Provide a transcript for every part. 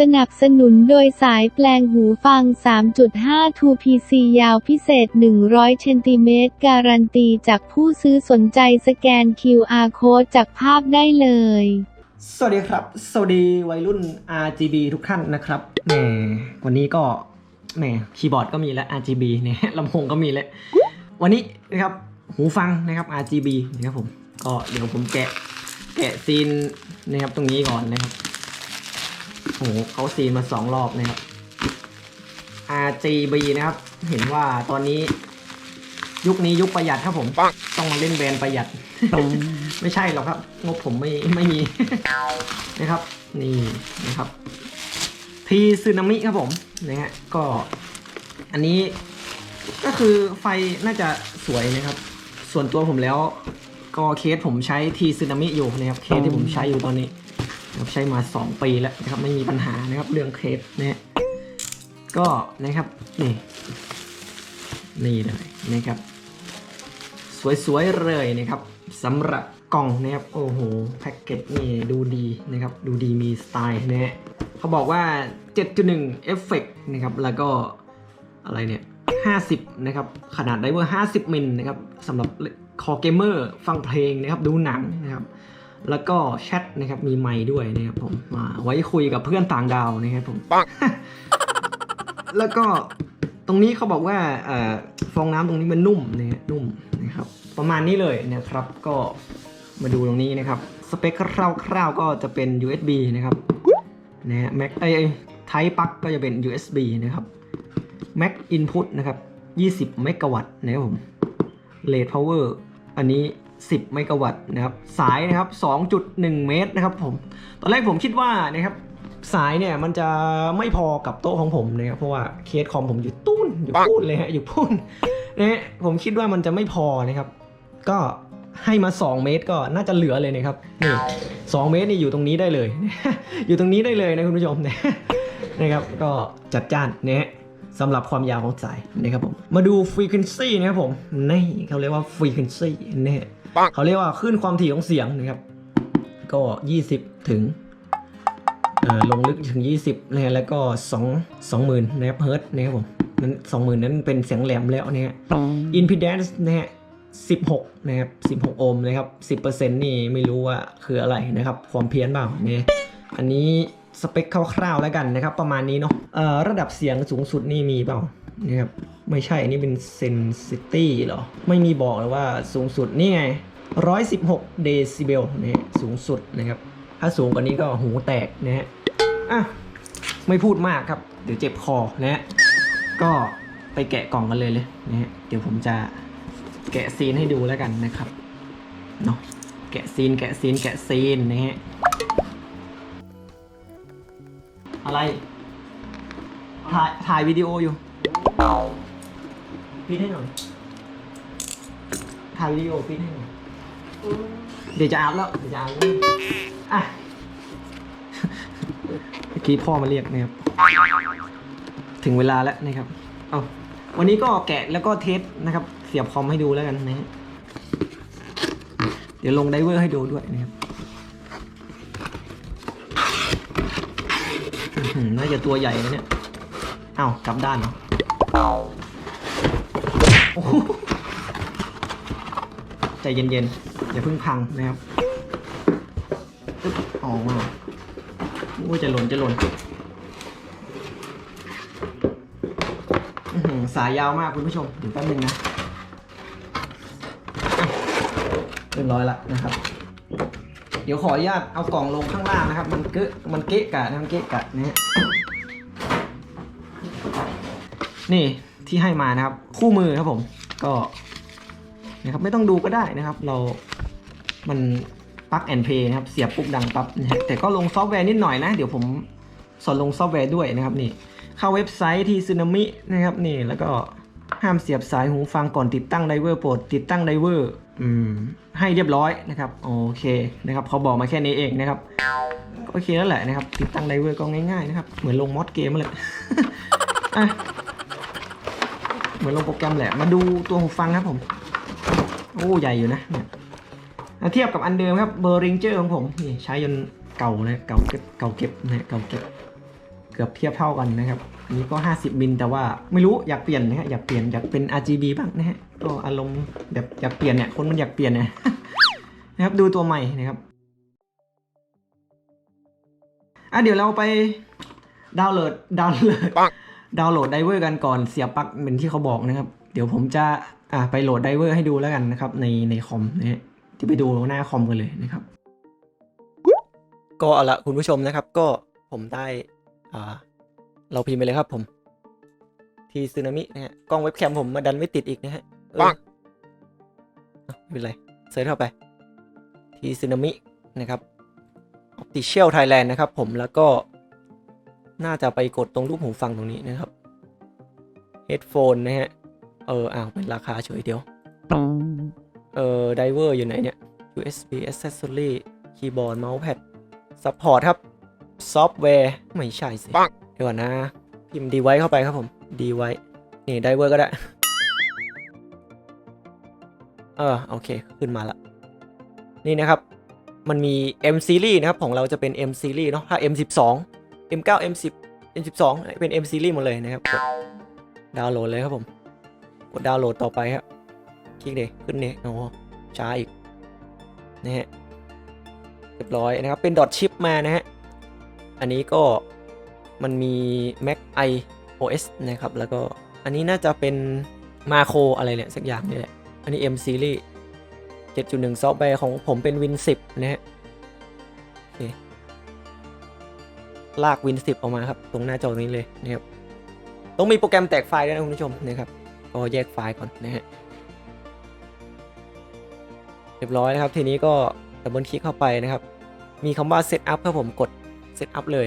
สนับสนุนโดยสายแปลงหูฟัง 3.5 2PC ยาวพิเศษ 100เซนติเมตรการันตีจากผู้ซื้อสนใจสแกน QR Code จากภาพได้เลย สวัสดีครับ สวัสดีวัยรุ่น RGB ทุกท่านนะครับแหมวันนี้ก็แหมคีย์บอร์ดก็มีแล้ว RGB เนี่ยลำโพงก็มีแล้ว วันนี้นะครับหูฟังนะครับ RGB นะครับผม ก็เดี๋ยวผมแกะแกะซีนนะครับตรงนี้ก่อนนะครับ โอ้โหเขาซีนมาสองรอบนะครับ RGB นะครับ เห็นว่าตอนนี้ยุคนี้ยุคประหยัดครับผม ต้องมาเล่นแบรนด์ประหยัด ไม่ใช่หรอกครับ งบผมไม่ไม่มีนะครับ นี่นะครับ ทีซึนามิครับผมนะฮะก็ อันนี้ก็คือไฟน่าจะสวยนะครับ ส่วนตัวผมแล้ว ก็เคสผมใช้ทีซึนามิอยู่นะครับ เคสที่ผมใช้อยู่ตอนนี้ นะครับใช้มา 2 ปีแล้วนะครับไม่มีปัญหานะครับเรื่องเคสนะก็นะครับนี่นี่เลยนะครับ สวยๆเลยนะครับสำหรับกล่องนะครับโอ้โหแพ็กเกจนี่ดูดีนะครับดูดีมีสไตล์นะฮะเขาบอกว่า 7.1 เอฟเฟกนะครับแล้วก็อะไรเนี่ย50 นะครับ ขนาดไดเวอร์50 มิลนะครับสำหรับคอเกมเมอร์ฟังเพลงนะครับ ดูหนังนะครับ แล้วก็แชทนะครับมีไมค์ด้วยนะครับผมมาไว้คุยกับเพื่อนต่างดาวนะครับผมแล้วก็ตรงนี้เขาบอกว่าเอ่อฟองน้ำตรงนี้มันนุ่มนะฮะนุ่มนะครับ ประมาณนี้เลยนะครับ ก็มาดูตรงนี้นะครับ สเปคคร่าวๆก็จะเป็น USB นะครับนะฮะ Mac ไอ้ไทปักก็จะเป็น USB นะครับ Mac Input นะครับ 20 เมกะวัตต์นะครับผม Rate Power อันนี้ 10 เมกะวัตต์นะครับ สายนะครับ 2.1 เมตรนะครับผม ตอนแรกผมคิดว่านะครับสายเนี่ยมันจะไม่พอกับโต๊ะของผมนะครับเพราะว่าเคสคอมผมอยู่ตุ้นอยู่พูนเลยฮะอยู่พูนนะฮะผมคิดว่ามันจะไม่พอนะครับ ก็ให้มา 2 เมตรก็น่าจะเหลือเลยนะครับนี่2เมตรนี่อยู่ตรงนี้ได้เลย อยู่ตรงนี้ได้เลยนะคุณผู้ชมนะนะครับก็จัดจ้านนะฮะสำหรับความยาวของสายนะครับผมมาดู frequency นะครับผมนี่เขาเรียกว่า frequency นะฮะ เขาเรียกว่าคลื่นความถี่ของเสียงนะครับ ก็ 20 ถึงเอ่อลงลึกถึง 20นะฮะแล้วก็ 2 20,000นะครับเฮิร์ตซ์นะครับผมนั้น20,000 นั้นเป็นเสียงแหลมแล้วนะฮะ impedance นะฮะ16 นะครับ 16 โอห์มนะครับ 10%นี่ไม่รู้ว่าคืออะไรนะครับ ความเพี้ยนเปล่าเนี่ยอันนี้สเปคคร่าวๆแล้วกันนะครับ ประมาณนี้เนาะเอ่อระดับเสียงสูงสุดนี่มีเปล่านะครับ ไม่ใช่อันนี้เป็น sensitivity เหรอ ไม่มีบอกเลยว่าสูงสุดนี่ไง 116 เดซิเบลนะฮะสูงสุดนะครับ ถ้าสูงกว่านี้ก็หูแตกนะฮะอะไม่พูดมากครับ เดี๋ยวเจ็บคอนะฮะก็ไปแกะกล่องกันเลยเลยนะฮะเดี๋ยวผมจะแกะซีนให้ดูแล้วกันนะครับเนาะแกะซีนแกะซีนแกะซีนนะฮะอะไรถ่ายถ่ายวิดีโออยู่ พี่ให้หน่อยถ่ายวิดีโอพี่ให้หน่อยเดี๋ยวจะอาบแล้วเดี๋ยวจะอาบแล้วอะเมื่อกี้พ่อมาเรียกนะครับ ถึงเวลาแล้วนะครับ เอาวันนี้ก็แกะแล้วก็เทสนะครับ เสียบคอมให้ดูแล้วกันนะฮะเดี๋ยวลงไดเวอร์ให้ดูด้วยนะครับอื้อหือน่าจะตัวใหญ่นะเนี่ย เอากลับด้านเหรอ โอ้โหใจเย็นๆ อย่าเพิ่งพังนะครับออกมาโอ้จะหล่นจะหล่นสายยาวมากคุณผู้ชมเดี๋ยวแป๊บนึงนะอะเรียบร้อยละนะครับ เดี๋ยวขออนุญาตเอากล่องลงข้างล่างนะครับ มันเกะมันเกะกะนะมันเกะกะนะฮะนี่ ที่ให้มานะครับ คู่มือครับผม ก็นะครับไม่ต้องดูก็ได้นะครับ เรา มันปลั๊กแอนเพย์นะครับ เสียบปุ๊บดังปั๊บนะฮะแต่ก็ลงซอฟต์แวร์นิดหน่อยนะ เดี๋ยวผมสอนลงซอฟต์แวร์ด้วยนะครับนี่ เข้าเว็บไซต์ที่ซึนามินะครับนี่ แล้วก็ห้ามเสียบสายหูฟังก่อนติดตั้งไดเวอร์โปรดติดตั้งไดเวอร์ให้เรียบร้อยนะครับ โอเคนะครับเขาบอกมาแค่นี้เองนะครับโอเคแล้วแหละนะครับ ติดตั้งไดเวอร์ก็ง่ายๆนะครับ เหมือนลงมอดเกมเลยอะ เหมือนลงโปรแกรมแหละมาดูตัวหูฟังครับผม โอ้ใหญ่อยู่นะเนี่ยเทียบกับอันเดิมครับเบอร์ริงเจอร์ของผมนี่ใช้จนเก่าเลยเก่าเก็บเก่าเก็บนะเก่าเก็บเกือบเทียบเท่ากันนะครับนี้ก็ 50มิลแต่ว่าไม่รู้อยากเปลี่ยนนะฮะอยากเปลี่ยนอยากเป็น RGB บ้างนะฮะก็อารมณ์แบบอยากเปลี่ยนเนี่ยคนมันอยากเปลี่ยนนี่ยนะครับดูตัวใหม่นะครับอะเดี๋ยวเราไปดาวน์โหลดดาวน์โหลด ดาวน์โหลดไดเวอร์กันก่อนเสียบปลั๊กเหมือนที่เขาบอกนะครับ เดี๋ยวผมจะอะไปโหลดไดเวอร์ให้ดูแล้วกันนะครับ ในในคอมนะฮะที่ไปดูหน้าคอมกันเลยนะครับ ก็เอาละคุณผู้ชมนะครับ ก็ผมได้อ่าเราพิมพ์ไปเลยครับผม ทีซึนามินะฮะกล้องเว็บแคมผมมาดันไม่ติดอีกนะฮะเออปังอะไม่เป็นไรเซิร์ชเข้าไป ทีซึนามินะครับ Official Thailand นะครับผมแล้วก็ น่าจะไปกดตรงรูปหูฟังตรงนี้นะครับ Headphone นะฮะ เอออ้าวเป็นราคาเฉยเดียว เออไดเวอร์อยู่ไหนเนี่ย USB accessory keyboard mousepad support ครับ ซอฟต์แวร์ ไม่ใช่สิปังเดี๋ยวก่อนนะ พิมพ์ device เข้าไปครับผม device นี่ไดเวอร์ก็ได้ เออ โอเค ขึ้นมาละ นี่นะครับ มันมี M series นะครับ ของเราจะเป็น M series เนาะถ้า M12 M9 M10 M12 เป็น M series หมดเลยนะครับกดดาวน์โหลดเลยครับผม กดดาวน์โหลดต่อไปครับ คลิกเดขึ้นเนี่ยโอ้ช้าอีกนะฮะเรียบร้อยนะครับ เป็นดอทชิปมานะฮะ อันนี้ก็มันมี Mac i OS นะครับ แล้วก็อันนี้น่าจะเป็นมาโครอะไรเนี่ย สักอย่างนี่แหละ อันนี้ M series 7.1 ซอฟต์แวร์ของผมเป็น Win 10 นะฮะโอเค ลาก Win 10 ออกมาครับ ตรงหน้าจอนี้เลยนะครับ ต้องมีโปรแกรมแตกไฟล์ด้วยนะคุณผู้ชมนะครับก็แยกไฟล์ก่อนนะฮะเรียบร้อยนะครับ ทีนี้ก็ดับเบิลคลิกเข้าไปนะครับ มีคำว่า Setup ครับผมกด Setup เลย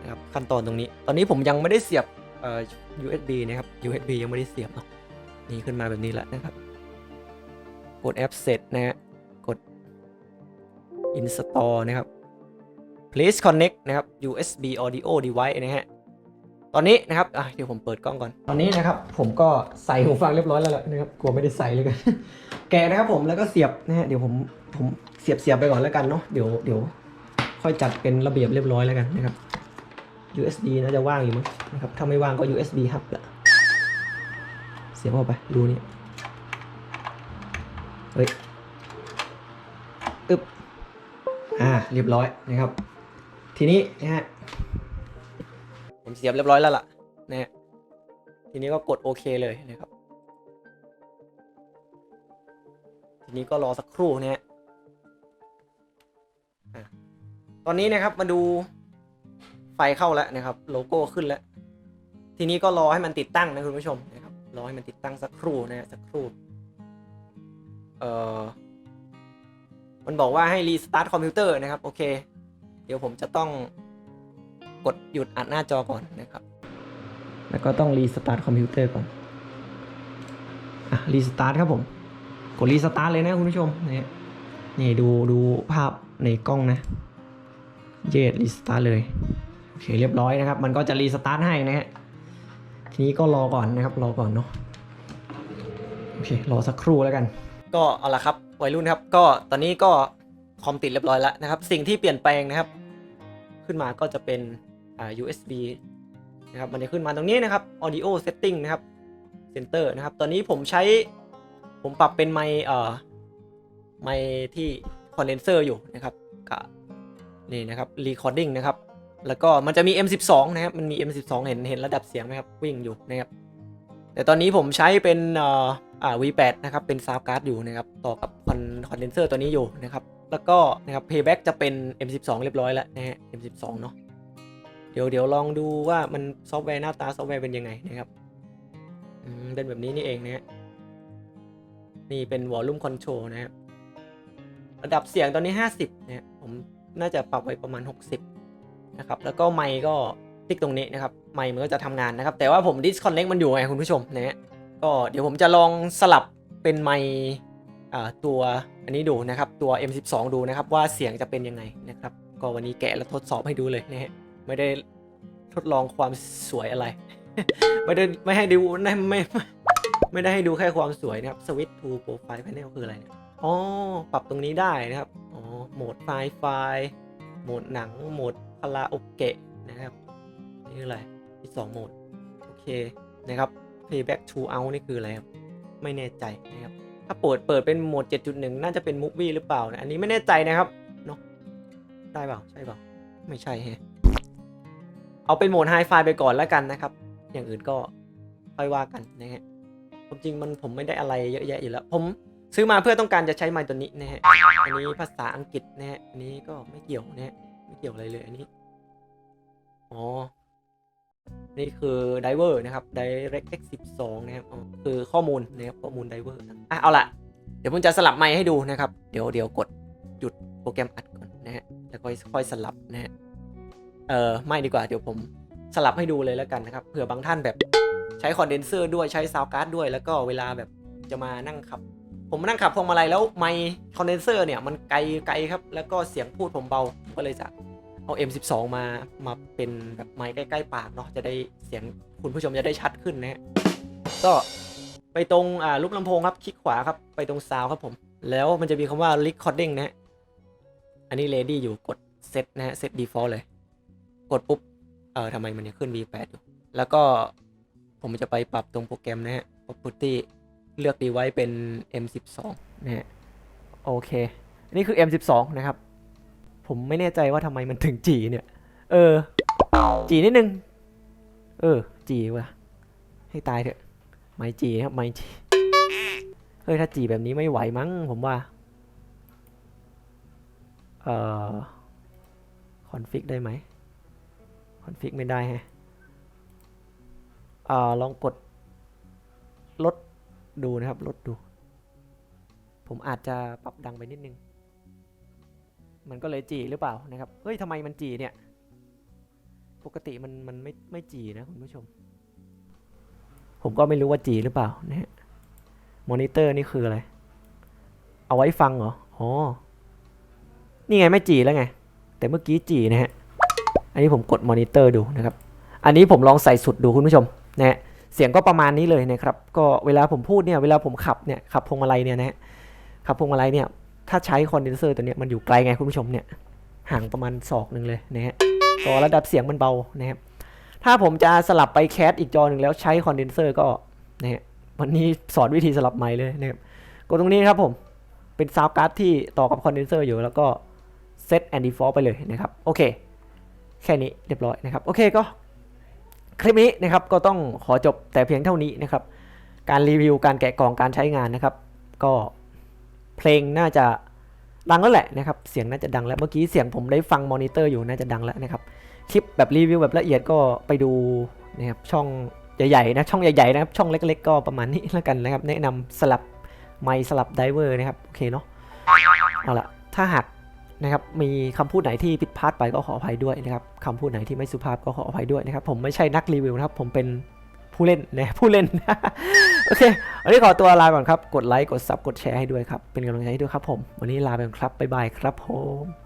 นะครับขั้นตอนตรงนี้ ตอนนี้ผมยังไม่ได้เสียบเอ่อ USB นะครับ USB ยังไม่ได้เสียบเนาะนี่ขึ้นมาแบบนี้แล้วนะครับ กดแอปเสร็จนะฮะกด Install นะครับ Please connect นะครับ USB audio device นะฮะ ตอนนี้นะครับอะเดี๋ยวผมเปิดกล้องก่อน ตอนนี้นะครับ ผมก็ใส่หูฟังเรียบร้อยแล้วแหละนะครับ กลัวไม่ได้ใส่เลยกัน แกะนะครับผม แล้วก็เสียบนะฮะ เดี๋ยวผม ผมเสียบเสียบไปก่อนแล้วกันเนาะ เดี๋ยว เดี๋ยว ค่อยจัดเป็นระเบียบเรียบร้อยแล้วกันนะครับ USB น่าจะว่างอยู่มั้งนะครับ ถ้าไม่ว่างก็ USB ฮับละเสียบเข้าไปรูนี้เฮ้ย อึ๊บอ่า เรียบร้อยนะครับ ทีนี้นะฮะผมเสียบเรียบร้อยแล้วล่ะนะฮะทีนี้ก็กดโอเคเลยนะครับ ทีนี้ก็รอสักครู่นะฮะอะตอนนี้นะครับมาดูไฟเข้าแล้วนะครับ โลโก้ขึ้นแล้ว ทีนี้ก็รอให้มันติดตั้งนะคุณผู้ชมนะครับรอให้มันติดตั้งสักครู่นะฮะสักครู่เอ่อมันบอกว่าให้รีสตาร์ทคอมพิวเตอร์นะครับ โอเค เดี๋ยวผมจะต้องกดหยุดอัดหน้าจอก่อนนะครับ แล้วก็ต้องรีสตาร์ทคอมพิวเตอร์ก่อนอะรีสตาร์ทครับผม กดรีสตาร์ทเลยนะคุณผู้ชมนี่นี่ดูดูภาพในกล้องนะ เยดรีสตาร์ทเลย โอเคเรียบร้อยนะครับ มันก็จะรีสตาร์ทให้นะฮะ ทีนี้ก็รอก่อนนะครับ รอก่อนเนาะ โอเค รอสักครู่แล้วกัน ก็เอาละครับวัยรุ่นครับ ก็ตอนนี้ก็ คอมติดเรียบร้อยแล้วนะครับ สิ่งที่เปลี่ยนแปลงนะครับ ขึ้นมาก็จะเป็นอ่า USB นะครับมันจะขึ้นมาตรงนี้นะครับ audio setting นะครับ center นะครับ ตอนนี้ผมใช้ผมปรับเป็นไมค์เอ่อไมค์ที่คอนเดนเซอร์อยู่นะครับกับนี่นะครับ recording นะครับ แล้วก็มันจะมี M12 นะครับ มันมี M12 เห็นเห็นระดับเสียงไหมครับ วิ่งอยู่นะครับ แต่ตอนนี้ผมใช้เป็นเอ่ออ่า V8 นะครับ เป็นซาวการ์ดอยู่นะครับ ต่อกับคอนคอนเดนเซอร์ตัวนี้อยู่นะครับ แล้วก็นะครับ payback จะเป็น M12 เรียบร้อยแล้วนะฮะ M12 เนาะเดี๋ยวเดี๋ยวลองดูว่ามันซอฟต์แวร์หน้าตาซอฟต์แวร์เป็นยังไงนะครับเป็นแบบนี้นี่เองนะฮะนี่เป็น volume control นะครับระดับเสียงตอนนี้ 50นะฮะผมน่าจะปรับไว้ประมาณ 60 นะครับ แล้วก็ไมค์ก็ติ๊กตรงนี้นะครับ ไมค์มันก็จะทำงานนะครับ แต่ว่าผม disconnect มันอยู่ไงคุณผู้ชมนะฮะก็เดี๋ยวผมจะลองสลับเป็นไมค์ ตัวอันนี้ดูนะครับตัว M12 ดูนะครับว่าเสียงจะเป็นยังไงนะครับ ก็วันนี้แกะแล้วทดสอบให้ดูเลยนะฮะไม่ได้ทดลองความสวยอะไร ไม่ได้ไม่ให้ดูไม่ไม่ไม่ได้ให้ดูแค่ความสวยนะครับ Switch to Profile Panel คืออะไรเนี่ยอ๋อปรับตรงนี้ได้นะครับอ๋อโหมดไฟล์ไฟล์โหมดหนังโหมดคาราโอเกะนะครับนี่คืออะไรที่สองโหมดโอเคนะครับ playback to out นี่คืออะไรครับไม่แน่ใจนะครับ ถ้าเปิดเปิดเป็นโหมด 7.1 น่าจะเป็นมูฟวี่หรือเปล่านะ อันนี้ไม่แน่ใจนะครับเนาะได้เปล่า ใช่เปล่า ไม่ใช่ฮะเอาเป็นโหมดไฮไฟไปก่อนแล้วกันนะครับ อย่างอื่นก็ค่อยว่ากันนะฮะความจริงมันผมไม่ได้อะไรเยอะแยะอยู่แล้ว ผมซื้อมาเพื่อต้องการจะใช้ไมค์ตัวนี้นะฮะ อันนี้ภาษาอังกฤษนะฮะ อันนี้ก็ไม่เกี่ยวนะฮะ ไม่เกี่ยวอะไรเลยอันนี้ อ๋อ นี่คือ diver นะครับ direct x 12 นะครับคือข้อมูลนะครับข้อมูล diver นะอะเอาละเดี๋ยวผมจะสลับไมค์ให้ดูนะครับ เดี๋ยวเดี๋ยวกดหยุดโปรแกรมอัดก่อนนะฮะแล้วก็ค่อยสลับนะฮะเออไม่ดีกว่าเดี๋ยวผมสลับให้ดูเลยแล้วกันนะครับเผื่อบางท่านแบบใช้คอนเดนเซอร์ด้วยใช้ซาวการ์ดด้วย แล้วก็เวลาแบบจะมานั่งขับ ผมมานั่งขับพวงมาลัยแล้วไมค์คอนเดนเซอร์เนี่ยมันไกลไกลครับแล้วก็เสียงพูดผมเบาก็เลยจะ เอา M12 มามาเป็นแบบไม้ใกล้ ๆ ปากเนาะจะได้เสียงคุณผู้ชมจะได้ชัดขึ้นนะฮะก็ไปตรงอ่าลูกลำโพงครับคลิกขวาครับไปตรงซาวครับผม แล้วมันจะมีคำว่า recording นะฮะอันนี้ ready อยู่กด set นะฮะ set default เลย กดปุ๊บเออทำไมมันยังขึ้น V8 อยู่ แล้วก็ผมจะไปปรับตรงโปรแกรมนะฮะ property เลือก device เป็น M12 นะฮะโอเค นี่คือ M12 นะครับ ผมไม่แน่ใจว่าทำไมมันถึงจีเนี่ย เออ จีนิดนึง เออ จีว่ะ ให้ตายเถอะ ไม่จีครับ ไม่จี เฮ้ย ถ้าจีแบบนี้ไม่ไหวมั้ง ผมว่า เอ่อ คอนฟิกได้ไหม คอนฟิกไม่ได้แฮะอ่าลองกด ลดดูนะครับ ลดดู ผมอาจจะปรับดังไปนิดนึง มันก็เลยจีหรือเปล่านะครับ เฮ้ยทำไมมันจีเนี่ย ปกติมันมันไม่ไม่จีนะคุณผู้ชม ผมก็ไม่รู้ว่าจีหรือเปล่านะฮะ มอนิเตอร์นี่คืออะไร เอาไว้ฟังเหรอ อ๋อ นี่ไงไม่จีแล้วไง แต่เมื่อกี้จีนะฮะ อันนี้ผมกดมอนิเตอร์ดูนะครับ อันนี้ผมลองใส่สุดดูคุณผู้ชมนะฮะ เสียงก็ประมาณนี้เลยนะครับ ก็เวลาผมพูดเนี่ย เวลาผมขับเนี่ย ขับพวงมาลัยเนี่ยนะฮะ ขับพวงมาลัยเนี่ย ถ้าใช้คอนเดนเซอร์ตัวนี้มันอยู่ไกลไงคุณผู้ชมเนี่ยห่างประมาณศอกหนึ่งเลยนะฮะก็ระดับเสียงมันเบานะครับถ้าผมจะสลับไปแคสอีกจอหนึ่งแล้วใช้คอนเดนเซอร์ก็นะฮะวันนี้สอนวิธีสลับไมค์เลยนะครับกดตรงนี้ครับผมเป็นซาวการ์ดที่ต่อกับคอนเดนเซอร์อยู่แล้วก็เซตแอนด์ดีฟอลไปเลยนะครับโอเค แค่นี้เรียบร้อยนะครับโอเคก็คลิปนี้นะครับก็ต้องขอจบแต่เพียงเท่านี้นะครับ การรีวิวการแกะกล่องการใช้งานนะครับ ก็ เพลงน่าจะดังแล้วแหละนะครับ เสียงน่าจะดังแล้ว เมื่อกี้เสียงผมได้ฟังมอนิเตอร์อยู่น่าจะดังแล้วนะครับ คลิปแบบรีวิวแบบละเอียดก็ไปดูนะครับช่องใหญ่ๆนะช่องใหญ่ๆนะครับช่องเล็กๆ ก็ประมาณนี้แล้วกันนะครับ แนะนำสลับไมค์สลับไดเวอร์นะครับโอเคเนาะเอาละถ้าหากนะครับมีคำพูดไหนที่ผิดพลาดไปก็ขออภัยด้วยนะครับคำพูดไหนที่ไม่สุภาพก็ขออภัยด้วยนะครับ ผมไม่ใช่นักรีวิวนะครับ ผมเป็นผู้เล่นนะผู้เล่น โอเค วันนี้ขอตัวลาก่อนครับ กดไลค์ กดซับ กดแชร์ให้ด้วยครับ เป็นกำลังใจให้ด้วยครับผม วันนี้ลาไปก่อนครับ บ๊ายบายครับผม